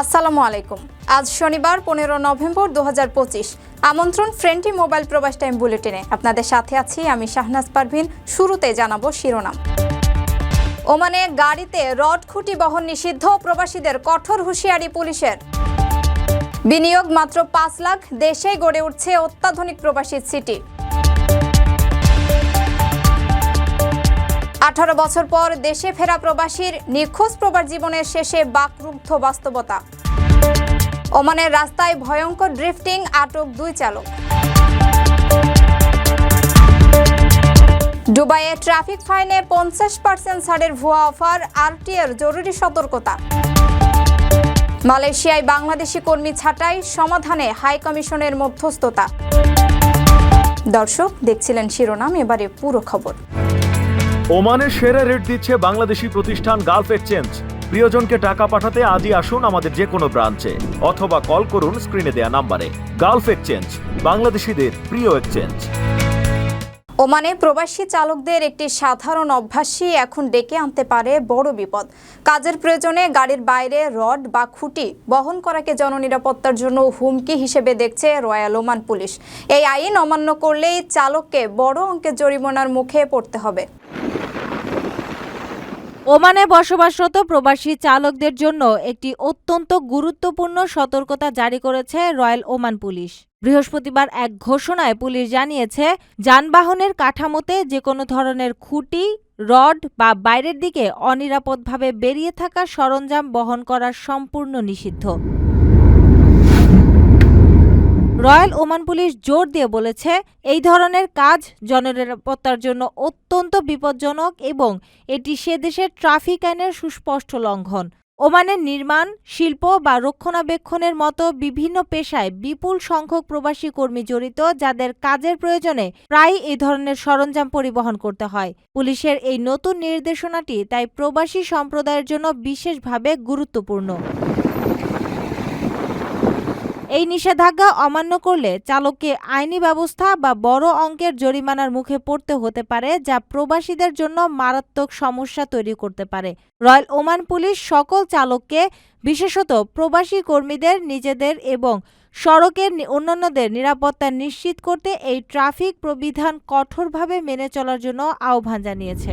আসসালামু আলাইকুম। আজ শনিবার, পনেরো নভেম্বর দু হাজার পঁচিশ। আমন্ত্রণ ফ্রেন্ডলি মোবাইল প্রবাস টাইম বুলেটিনে। আপনাদের সাথে আছি আমি শাহনাজ পারভিন। শুরুতে জানাব শিরোনাম। ওমানে গাড়িতে রড খুঁটি বহন নিষিদ্ধ, প্রবাসীদের কঠোর হুঁশিয়ারি পুলিশের। বিনিয়োগ মাত্র পাঁচ লাখ, দেশেই গড়ে উঠছে অত্যাধুনিক প্রবাসী সিটি। আঠারো বছর পর দেশে ফেরা প্রবাসীর নিখোঁজ প্রবাস জীবনের শেষে বাকরুদ্ধ বাস্তবতা। ওমানের রাস্তায় ভয়ঙ্কর ড্রিফটিং, আটক দুই চালক। দুবাইয়ে ট্রাফিক ফাইনে পঞ্চাশ পার্সেন্ট ছাড়ের ভুয়া অফার আরটিএর জরুরি সতর্কতা। মালয়েশিয়ায় বাংলাদেশি কর্মী ছাঁটাই, সমাধানে হাই কমিশনের মধ্যস্থতা। দর্শক, দেখছিলেন শিরোনাম এবারে পুরো খবর। ওমানের সেরা রেট দিচ্ছে বাংলাদেশি প্রতিষ্ঠান গালফ এক্সচেঞ্জ। প্রিয়জনকে টাকা পাঠাতে আজই আসুন আমাদের যে কোনো ব্রাঞ্চে, অথবা কল করুন স্ক্রিনে দেয়া নাম্বারে। গালফ এক্সচেঞ্জ, বাংলাদেশিদের প্রিয় এক্সচেঞ্জ। ওমানে প্রবাসী চালকদের একটি সাধারণ অভ্যাসই এখন ডেকে আনতে পারে বড় বিপদ। কাজের প্রয়োজনে গাড়ির বাইরে রড বা খুঁটি বহন করাকে জননিরাপত্তার জন্য হুমকি হিসেবে দেখছে রয়্যাল ওমান পুলিশ। এই আইন অমান্য করলেই চালককে বড় অঙ্কের জরিমানার মুখে পড়তে হবে। ওমানে বসবাসরত প্রবাসী চালকদের জন্য একটি অত্যন্ত গুরুত্বপূর্ণ সতর্কতা জারি করেছে রয়্যাল ওমান পুলিশ। বৃহস্পতিবার এক ঘোষণায় পুলিশ জানিয়েছে, যানবাহনের কাঠামোতে যে কোনো ধরনের খুঁটি, রড বা বাইরের দিকে অনিরাপদভাবে বেরিয়ে থাকা সরঞ্জাম বহন করা সম্পূর্ণ নিষিদ্ধ। রয়্যাল ওমান পুলিশ জোর দিয়ে বলেছে, এই ধরনের কাজ জননিরাপত্তার জন্য অত্যন্ত বিপজ্জনক এবং এটি সে দেশের ট্রাফিক আইনের সুস্পষ্ট লঙ্ঘন। ওমানের নির্মাণ, শিল্প বা রক্ষণাবেক্ষণের মতো বিভিন্ন পেশায় বিপুল সংখ্যক প্রবাসী কর্মী জড়িত, যাদের কাজের প্রয়োজনে প্রায় এই ধরনের সরঞ্জাম পরিবহন করতে হয়। পুলিশের এই নতুন নির্দেশনাটি তাই প্রবাসী সম্প্রদায়ের জন্য বিশেষভাবে গুরুত্বপূর্ণ। এই নিষেধাজ্ঞা অমান্য করলে চালককে আইনি ব্যবস্থা বা বড় অঙ্কের জরিমানার মুখে পড়তে হতে পারে, যা প্রবাসীদের জন্য মারাত্মক সমস্যা তৈরি করতে পারে। রয়্যাল ওমান পুলিশ সকল চালককে, বিশেষত প্রবাসী কর্মীদের, নিজেদের এবং সড়কের অন্যান্যদের নিরাপত্তা নিশ্চিত করতে এই ট্রাফিক প্রবিধান কঠোরভাবে মেনে চলার জন্য আহ্বান জানিয়েছে।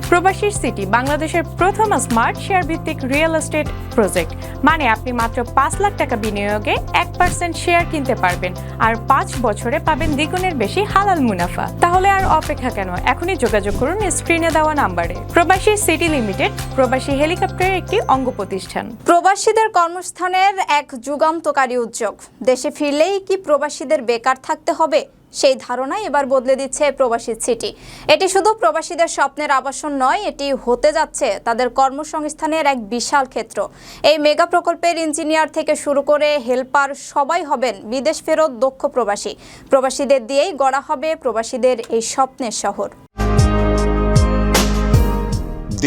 প্রবাসীর সিটি বাংলাদেশের প্রথম স্মার্ট শেয়ার ভিত্তিক রিয়েল এস্টেট প্রজেক্ট। মানে আপনি মাত্র পাঁচ লাখ টাকা বিনিয়োগে এক পার্সেন্ট শেয়ার কিনতে পারবেন আর পাঁচ বছরে পাবেন দ্বিগুণের বেশি হালাল মুনাফা। তাহলে আর অপেক্ষা কেন? এখনই যোগাযোগ করুন স্ক্রিনে দেওয়া নাম্বারে। প্রবাসী সিটি লিমিটেড, প্রবাসী হেলিকপ্টারের একটি অঙ্গ প্রতিষ্ঠান। প্রবাসীদের কর্মস্থানের এক যুগান্তকারী উদ্যোগ। দেশে ফিরলেই কি প্রবাসীদের বেকার থাকতে হবে? সেই ধারণা এবার বদলে দিচ্ছে প্রবাসী সিটি। এটি শুধু প্রবাসীদের স্বপ্নের আবাসন নয়, এটি হতে যাচ্ছে তাদের কর্মসংস্থানের এক বিশাল ক্ষেত্র। এই মেগা প্রকল্পের ইঞ্জিনিয়ার থেকে শুরু করে হেল্পার সবাই হবেন বিদেশ ফেরত দক্ষ প্রবাসী। প্রবাসীদের দিয়েই গড়া হবে প্রবাসীদের এই স্বপ্নের শহর।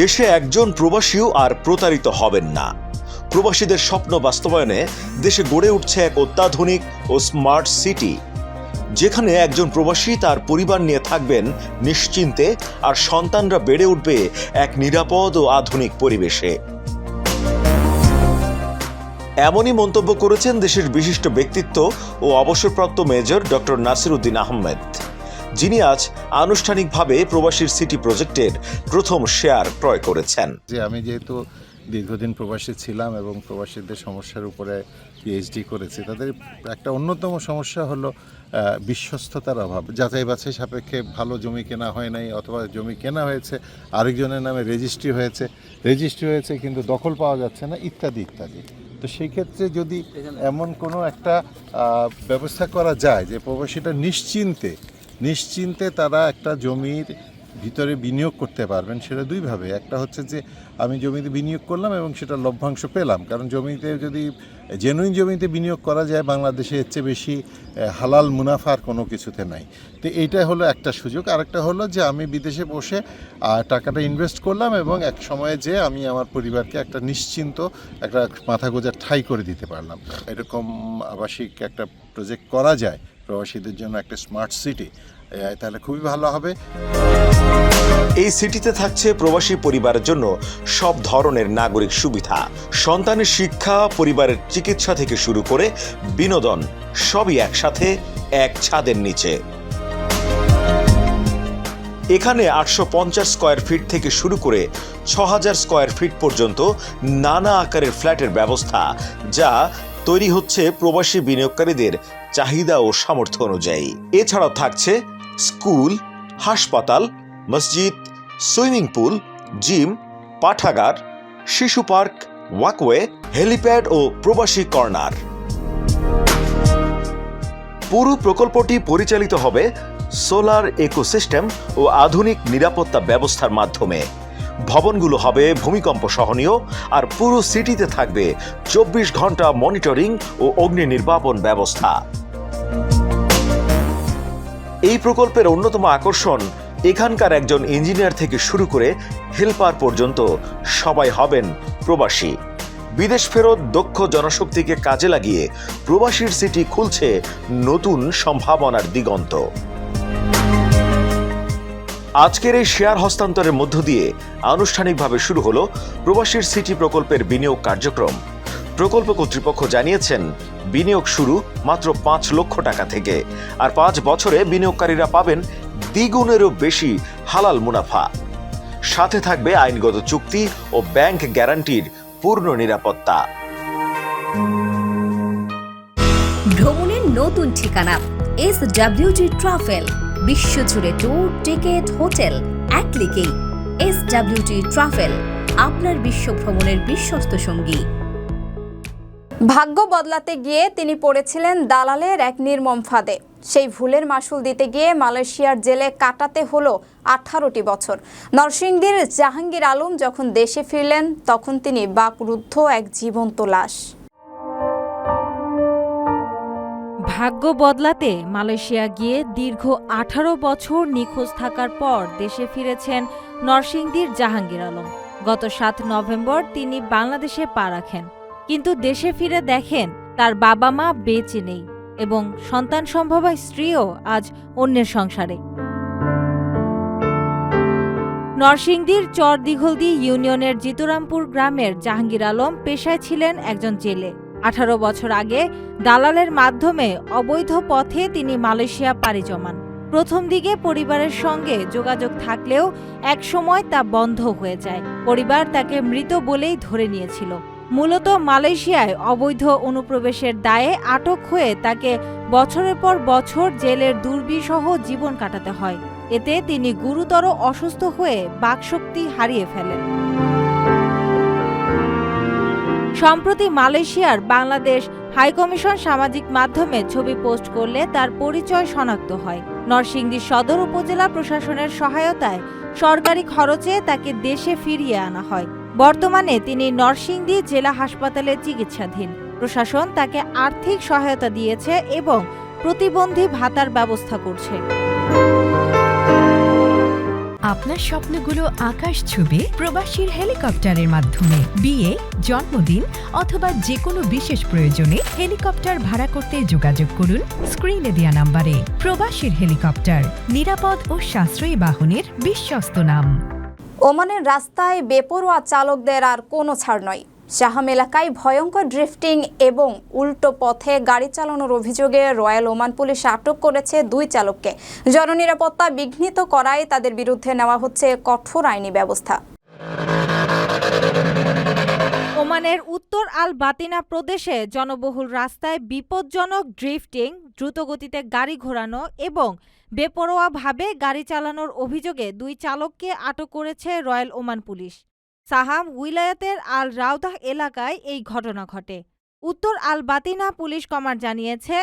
দেশে একজন প্রবাসীও আর প্রতারিত হবেন না। প্রবাসীদের স্বপ্ন বাস্তবায়নে দেশে গড়ে উঠছে এক অত্যাধুনিক ও স্মার্ট সিটি। যেখানে একজন প্রবাসী তার পরিবার নিয়ে থাকবেন নিশ্চিন্তে আর সন্তানরা বেড়ে উঠবে এক নিরাপদ ও আধুনিক পরিবেশে। এমনই মন্তব্য করেছেন দেশের বিশিষ্ট ব্যক্তিত্ব ও অবসরপ্রাপ্ত মেজর ডক্টর নাসিরুদ্দিন আহমেদ। যিনি আজ আনুষ্ঠানিকভাবে প্রবাসীর সিটি প্রজেক্টের প্রথম শেয়ার ক্রয় করেছেন। যে আমি যেহেতু দীর্ঘদিন প্রবাসী ছিলাম এবং প্রবাসীদের সমস্যার উপরে পিএইচডি করেছি। তাদের একটা অন্যতম সমস্যা হলো বিশ্বস্ততার অভাব। যাচাই বাছাই সাপেক্ষে ভালো জমি কেনা হয় নাই অথবা জমি কেনা হয়েছে, আরেকজনের নামে রেজিস্ট্রি হয়েছে। রেজিস্ট্রি হয়েছে কিন্তু দখল পাওয়া যাচ্ছে না, ইত্যাদি ইত্যাদি। তো সেই ক্ষেত্রে যদি এমন কোনো একটা ব্যবস্থা করা যায় যে প্রবাসীটা নিশ্চিন্তে নিশ্চিন্তে তারা একটা জমির ভিতরে বিনিয়োগ করতে পারবেন সেটা দুইভাবে। একটা হচ্ছে যে, আমি জমিতে বিনিয়োগ করলাম এবং সেটা লভ্যাংশ পেলাম। কারণ জমিতে যদি জেনুইন জমিতে বিনিয়োগ করা যায়, বাংলাদেশে এর চেয়ে বেশি হালাল মুনাফার কোনো কিছুতে নাই। তো এইটা হলো একটা সুযোগ। আরেকটা হলো যে, আমি বিদেশে বসে টাকাটা ইনভেস্ট করলাম এবং এক সময়ে যে, আমি আমার পরিবারকে একটা নিশ্চিন্ত, একটা মাথা গোজার ঠাই করে দিতে পারলাম। এরকম আবাসিক একটা প্রজেক্ট করা যায়, প্রবাসীদের জন্য একটা স্মার্ট সিটি তাহলে খুবই ভালো হবে। এই সিটিতে থাকছে প্রবাসী পরিবারের জন্য সব ধরনের নাগরিক সুবিধা। সন্তানের শিক্ষা, পরিবারের চিকিৎসা থেকে শুরু করে বিনোদন সবই একসাথে এক ছাদের নিচে। এখানে আটশো পঞ্চাশ স্কোয়ার ফিট থেকে শুরু করে ছ হাজার স্কোয়ার ফিট পর্যন্ত নানা আকারের ফ্ল্যাটের ব্যবস্থা, যা তৈরি হচ্ছে প্রবাসী বিনিয়োগকারীদের চাহিদা ও সামর্থ্য অনুযায়ী। এছাড়াও থাকছে স্কুল, হাসপাতাল, মসজিদ, সুইমিং পুল, জিম, পাঠাগার, শিশু পার্ক, ওয়াকওয়ে, হেলিপ্যাড ও প্রবাসী কর্নার। পুরো প্রকল্পটি পরিচালিত হবে সোলার ইকোসিস্টেম ও আধুনিক নিরাপত্তা ব্যবস্থার মাধ্যমে। ভবনগুলো হবে ভূমিকম্প সহনীয় আর পুরো সিটিতে থাকবে চব্বিশ ঘণ্টা মনিটরিং ও অগ্নি নির্বাপন ব্যবস্থা। এই প্রকল্পের অন্যতম আকর্ষণ এখানকার একজন ইঞ্জিনিয়ার থেকে শুরু করে হেল্পার পর্যন্ত সবাই হবেন প্রবাসী। বিদেশ ফেরত, দক্ষ জনশক্তিকে কাজে লাগিয়ে প্রবাসীর সিটি খুলছে নতুন সম্ভাবনার দিগন্ত। আজকের এই শেয়ার হস্তান্তরের মধ্য দিয়ে আনুষ্ঠানিকভাবে শুরু হলো প্রবাসীর সিটি প্রকল্পের বিনিয়োগ কার্যক্রম। প্রকল্প কর্তৃপক্ষ জানিয়েছেন, বিনিয়োগ শুরু মাত্র পাঁচ লক্ষ টাকা থেকে আর পাঁচ বছরে বিনিয়োগকারীরা পাবেন দ্বিগুণেরও বেশি হালাল মুনাফা। সাথে থাকবে আইনগত চুক্তি ও ব্যাংক গ্যারান্টির পূর্ণ নিরাপত্তা। ভ্রমণের নতুন ঠিকানা এস ডাব্লিউজি ট্রাভেল বিশ্বজুড়ে ট্যুর টিকেট হোটেল এক ক্লিকেই এস ডাব্লিউজি ট্রাভেল আপনার বিশ্ব ভ্রমণের বিশ্বস্ত সঙ্গী। ভাগ্য বদলাতে গিয়ে তিনি পড়েছিলেন দালালের এক নির্মম ফাঁদে। সেই ভুলের মাসুল দিতে গিয়ে মালয়েশিয়ার জেলে কাটাতে হলো আঠারোটি বছর। নরসিংদীর জাহাঙ্গীর আলম যখন দেশে ফিরলেন, তখন তিনি বাকরুদ্ধ এক জীবন্ত লাশ। ভাগ্য বদলাতে মালয়েশিয়া গিয়ে দীর্ঘ আঠারো বছর নিখোঁজ থাকার পর দেশে ফিরেছেন নরসিংদীর জাহাঙ্গীর আলম। গত সাত নভেম্বর তিনি বাংলাদেশে পা রাখেন। কিন্তু দেশে ফিরে দেখেন, তার বাবা মা বেঁচে নেই এবং সন্তান সম্ভবা স্ত্রীও আজ অন্যের সংসারে। নরসিংদীর চরদিঘলদি ইউনিয়নের জিতুরামপুর গ্রামের জাহাঙ্গীর আলম পেশায় ছিলেন একজন জেলে। আঠারো বছর আগে দালালের মাধ্যমে অবৈধ পথে তিনি মালয়েশিয়া পাড়ি জমান। প্রথম দিকে পরিবারের সঙ্গে যোগাযোগ থাকলেও একসময় তা বন্ধ হয়ে যায়। পরিবার তাকে মৃত বলেই ধরে নিয়েছিল। মূলত মালয়েশিয়ায় অবৈধ অনুপ্রবেশের দায়ে আটক হয়ে তাকে বছরের পর বছর জেলের দুর্বিসহ জীবন কাটাতে হয়। এতে তিনি গুরুতর অসুস্থ হয়ে বাকশক্তি হারিয়ে ফেলেন। সম্প্রতি মালয়েশিয়ার বাংলাদেশ হাইকমিশন সামাজিক মাধ্যমে ছবি পোস্ট করলে তার পরিচয় শনাক্ত হয়। নরসিংদী সদর উপজেলা প্রশাসনের সহায়তায় সরকারি খরচে তাকে দেশে ফিরিয়ে আনা হয়। বর্তমানে তিনি নরসিংদী জেলা হাসপাতালে চিকিৎসাধীন। প্রশাসন তাকে আর্থিক সহায়তা দিয়েছে এবং প্রতিবন্ধী ভাতার ব্যবস্থা করছে। আপনার স্বপ্নগুলো আকাশ ছুবে প্রবাসীর হেলিকপ্টারের মাধ্যমে। বিয়ে, জন্মদিন অথবা যে কোনো বিশেষ প্রয়োজনে হেলিকপ্টার ভাড়া করতে যোগাযোগ করুন স্ক্রিনে দেওয়া নাম্বারে। প্রবাসীর হেলিকপ্টার, নিরাপদ ও সাশ্রয়ী বাহনের বিশ্বস্ত নাম। ওমানের রাস্তায় বেপরোয়া চালকদের আর কোনো ছাড় নয়। শাহাম এলাকায় ভয়ঙ্কর ড্রিফটিং এবং উল্টো পথে গাড়ি চালানোর অভিযোগে রয়্যাল ওমান পুলিশ আটক করেছে দুই চালককে। জননিরাপত্তা বিঘ্নিত করায় তাদের বিরুদ্ধে নেওয়া হচ্ছে কঠোর আইনি ব্যবস্থা। ওমানের উত্তর আল বাতিনা প্রদেশে জনবহুল রাস্তায় বিপজ্জনক ড্রিফটিং, দ্রুতগতিতে গাড়ি ঘোরানো এবং বেপরোয়াভাবে গাড়ি চালানোর অভিযোগে দুই চালককে আটক করেছে রয়্যাল ওমান পুলিশ। সাহাম উইলায়াতের আল রাউদাহ এলাকায় এই ঘটনা ঘটে। উত্তর আল বাতিনা পুলিশ কমান্ড জানিয়েছে,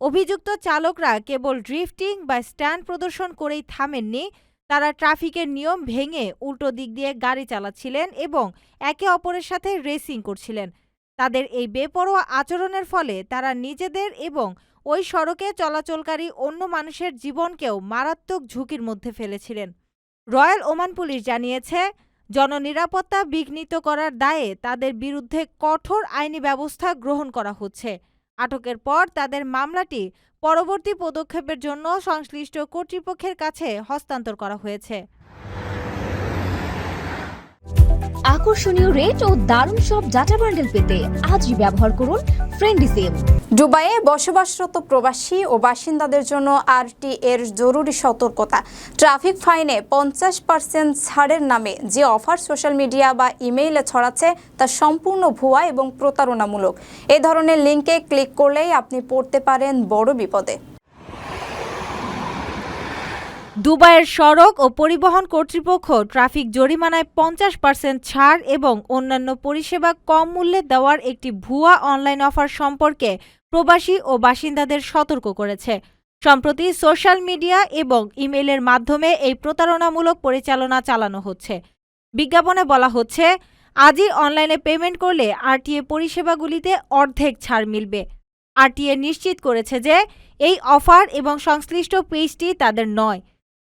অভিযুক্ত চালকরা কেবল ড্রিফটিং বা স্ট্যান্ড প্রদর্শন করেই থামেননি তারা ট্রাফিকের নিয়ম ভেঙে উল্টো দিক দিয়ে গাড়ি চালাচ্ছিলেন এবং একে অপরের সাথে রেসিং করছিলেন। তাদের এই বেপরোয়া আচরণের ফলে তারা নিজেদের এবং ওই সড়কে চলাচলকারী অন্য মানুষের জীবনকেও মারাত্মক ঝুঁকির মধ্যে ফেলেছিলেন। রয়্যাল ওমান পুলিশ জানিয়েছে, জননিরাপত্তা বিঘ্নিত করার দায়ে তাদের বিরুদ্ধে কঠোর আইনি ব্যবস্থা গ্রহণ করা হচ্ছে। আটকের পর তাদের মামলাটি পরবর্তী পদক্ষেপের জন্য সংশ্লিষ্ট কর্তৃপক্ষের কাছে হস্তান্তর করা হয়েছে। আকর্ষণীয় রেট ও দারুণ সব ডাটা বান্ডেল পেতে আজই ব্যবহার করুন ফ্রেন্ডি সিম দুবাইয়ে বসবাসরত প্রবাসী ও বাসিন্দাদের জন্য আরটি এর জরুরি সতর্কতা। ট্রাফিক ফাইনে পঞ্চাশ পার্সেন্ট ছাড়ের নামে যে অফার সোশ্যাল মিডিয়া বা ইমেইলে ছড়াচ্ছে তা সম্পূর্ণ ভুয়া এবং প্রতারণামূলক। এ ধরনের লিঙ্কে ক্লিক করলেই আপনি পড়তে পারেন বড় বিপদে। দুবাইয়ের সড়ক ও পরিবহন কর্তৃপক্ষ ট্রাফিক জরিমানায় পঞ্চাশ পার্সেন্ট ছাড় এবং অন্যান্য পরিষেবা কম মূল্যে দেওয়ার একটি ভুয়া অনলাইন অফার সম্পর্কে প্রবাসী ও বাসিন্দাদের সতর্ক করেছে। সম্প্রতি সোশ্যাল মিডিয়া এবং ইমেইলের মাধ্যমে এই প্রতারণামূলক পরিচালনা চালানো হচ্ছে। বিজ্ঞাপনে বলা হচ্ছে, আজই অনলাইনে পেমেন্ট করলে আরটিএ পরিষেবাগুলিতে অর্ধেক ছাড় মিলবে। আরটিএ নিশ্চিত করেছে যে, এই অফার এবং সংশ্লিষ্ট পেজটি তাদের নয়।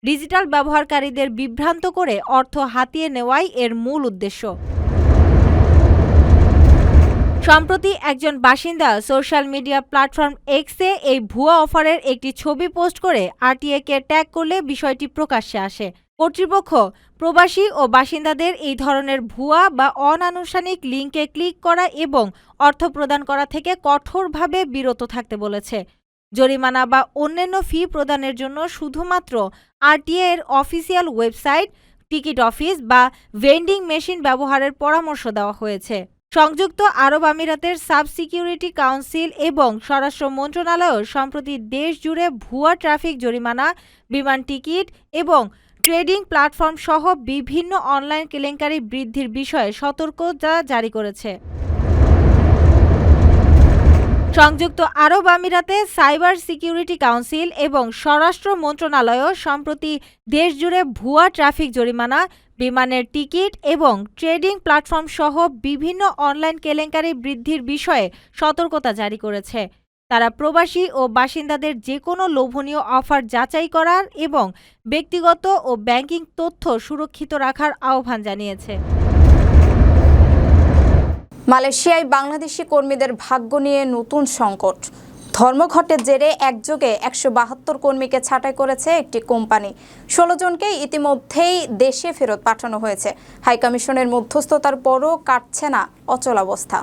ডিজিটাল ব্যবহারকারীদের বিভ্রান্ত করে অর্থ হাতিয়ে নেওয়াই এর মূল উদ্দেশ্য। সম্প্রতি একজন বাসিন্দা সোশ্যাল মিডিয়া প্ল্যাটফর্ম এক্সে এই ভুয়া অফারের একটি ছবি পোস্ট করে আরটিএকে ট্যাগ করলে বিষয়টি প্রকাশ্যে আসে। কর্তৃপক্ষ, প্রবাসী ও বাসিন্দাদের এই ধরনের ভুয়া বা অনানুষ্ঠানিক লিঙ্কে ক্লিক করা এবং অর্থ প্রদান করা থেকে কঠোরভাবে বিরত থাকতে বলেছে। জরিমানা বা অন্যান্য ফি প্রদানের জন্য শুধুমাত্র আরটিএ এর অফিসিয়াল ওয়েবসাইট, টিকিট অফিস বা ভেন্ডিং মেশিন ব্যবহারের পরামর্শ দেওয়া হয়েছে। সংযুক্ত আরব আমিরাতের সাব সিকিউরিটি কাউন্সিল এবং স্বরাষ্ট্র মন্ত্রণালয়ও সম্প্রতি দেশ জুড়ে ভুয়া ট্রাফিক জরিমানা, বিমান টিকিট এবং ট্রেডিং প্ল্যাটফর্ম সহ বিভিন্ন অনলাইন কেলেঙ্কারি বৃদ্ধির বিষয়ে সতর্কতা জারি করেছে। সংযুক্ত আরব আমিরাতে সাইবার সিকিউরিটি কাউন্সিল এবং স্বরাষ্ট্র মন্ত্রণালয়ও সম্প্রতি দেশজুড়ে ভুয়া ট্রাফিক জরিমানা, বিমানের টিকিট এবং ট্রেডিং প্ল্যাটফর্ম সহ বিভিন্ন অনলাইন কেলেঙ্কারি বৃদ্ধির বিষয়ে সতর্কতা জারি করেছে। তারা প্রবাসী ও বাসিন্দাদের যে কোনো লোভনীয় অফার যাচাই করার এবং ব্যক্তিগত ও ব্যাংকিং তথ্য সুরক্ষিত রাখার আহ্বান জানিয়েছে। মালয়েশিয়ায় বাংলাদেশি কর্মীদের ভাগ্য নিয়ে নতুন সংকট। ধর্মঘটের জেরে একযোগে একশো বাহাত্তর কর্মীকে ছাঁটাই করেছে একটি কোম্পানি। ষোলো জনকে ইতিমধ্যেই দেশে ফেরত পাঠানো হয়েছে। হাইকমিশনের মধ্যস্থতার পরও কাটছে না অচলাবস্থা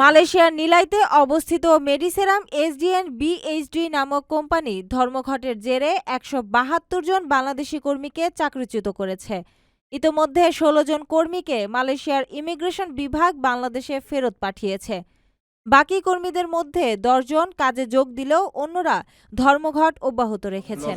মালয়েশিয়ার নিলাইতে অবস্থিত Mediceram S D N B H D নামক কোম্পানি ধর্মঘটের জেরে একশো বাহাত্তর জন বাংলাদেশি কর্মীকে চাকরিচ্যুত করেছে। ইতোমধ্যে ষোলো জন কর্মীকে মালয়েশিয়ার ইমিগ্রেশন বিভাগ বাংলাদেশে ফেরত পাঠিয়েছে। বাকি কর্মীদের মধ্যে দশজন কাজে যোগ দিলেও অন্যরা ধর্মঘট অব্যাহত রেখেছেন।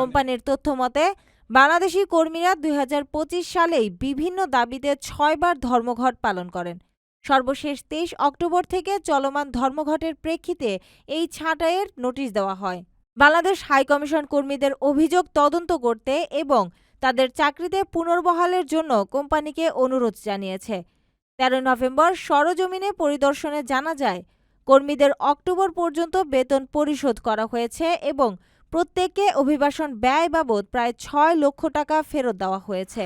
কোম্পানির তথ্য মতে বাংলাদেশি কর্মীরা দুই হাজার পঁচিশ সালেই বিভিন্ন দাবিতে ছয়বার ধর্মঘট পালন করেন। সর্বশেষ তেইশ অক্টোবর থেকে চলমান ধর্মঘটের প্রেক্ষিতে এই ছাঁটাইয়ের নোটিশ দেওয়া হয়। বাংলাদেশ হাইকমিশন কর্মীদের অভিযোগ তদন্ত করতে এবং তাদের চাকরিতে পুনর্বহালের জন্য কোম্পানিকে অনুরোধ জানিয়েছে। তেরোই নভেম্বর সরজমিনে পরিদর্শনে জানা যায়, কর্মীদের অক্টোবর পর্যন্ত বেতন পরিশোধ করা হয়েছে এবং প্রত্যেককে অভিবাসন ব্যয় বাবদ প্রায় ছয় লক্ষ টাকা ফেরত দেওয়া হয়েছে।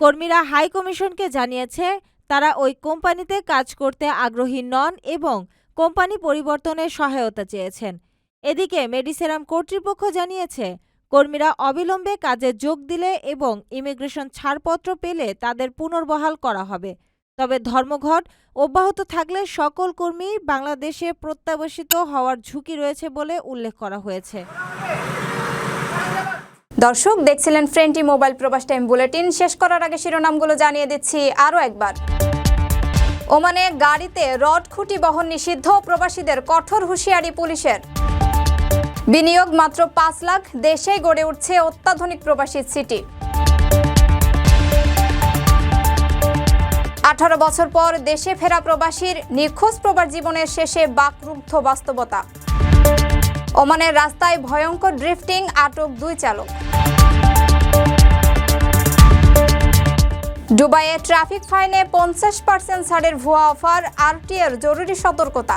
কর্মীরা হাইকমিশনকে জানিয়েছে, তারা ওই কোম্পানিতে কাজ করতে আগ্রহী নন এবং কোম্পানি পরিবর্তনে সহায়তা চেয়েছেন। এদিকে মেডিসেরাম কর্তৃপক্ষ জানিয়েছে কর্মীরা অবিলম্বে কাজে যোগ দিলে এবং ইমিগ্রেশন ছাড়পত্র পেলে তাদের পুনর্বহাল করা হবে। তবে ধর্মঘট অব্যাহত থাকলে সকল কর্মী বাংলাদেশে প্রত্যাবাসিত হওয়ার ঝুঁকি রয়েছে বলে উল্লেখ করা হয়েছে। দর্শক, দেখছিলেন friendly mobile Probash time bulletin. শেষ করার আগে শিরোনামগুলো জানিয়ে দিচ্ছি আরও একবার। ওমানে গাড়িতে রড খুঁটি বহন নিষিদ্ধ, প্রবাসীদের কঠোর হুঁশিয়ারি পুলিশের। বিনিয়োগ মাত্র পাঁচ লাখ, দেশেই গড়ে উঠছে অত্যাধুনিক প্রবাসী সিটি। আঠারো বছর পর দেশে ফেরা প্রবাসীর নিখোঁজ প্রবাস জীবনের শেষে বাকরুদ্ধ বাস্তবতা। ওমানের রাস্তায় ভয়ঙ্কর ড্রিফটিং, আটক দুই চালক। দুবাইয়ে ট্রাফিক ফাইনে পঞ্চাশ পার্সেন্ট ছাড়ের ভুয়া অফার আরটিএর জরুরি সতর্কতা।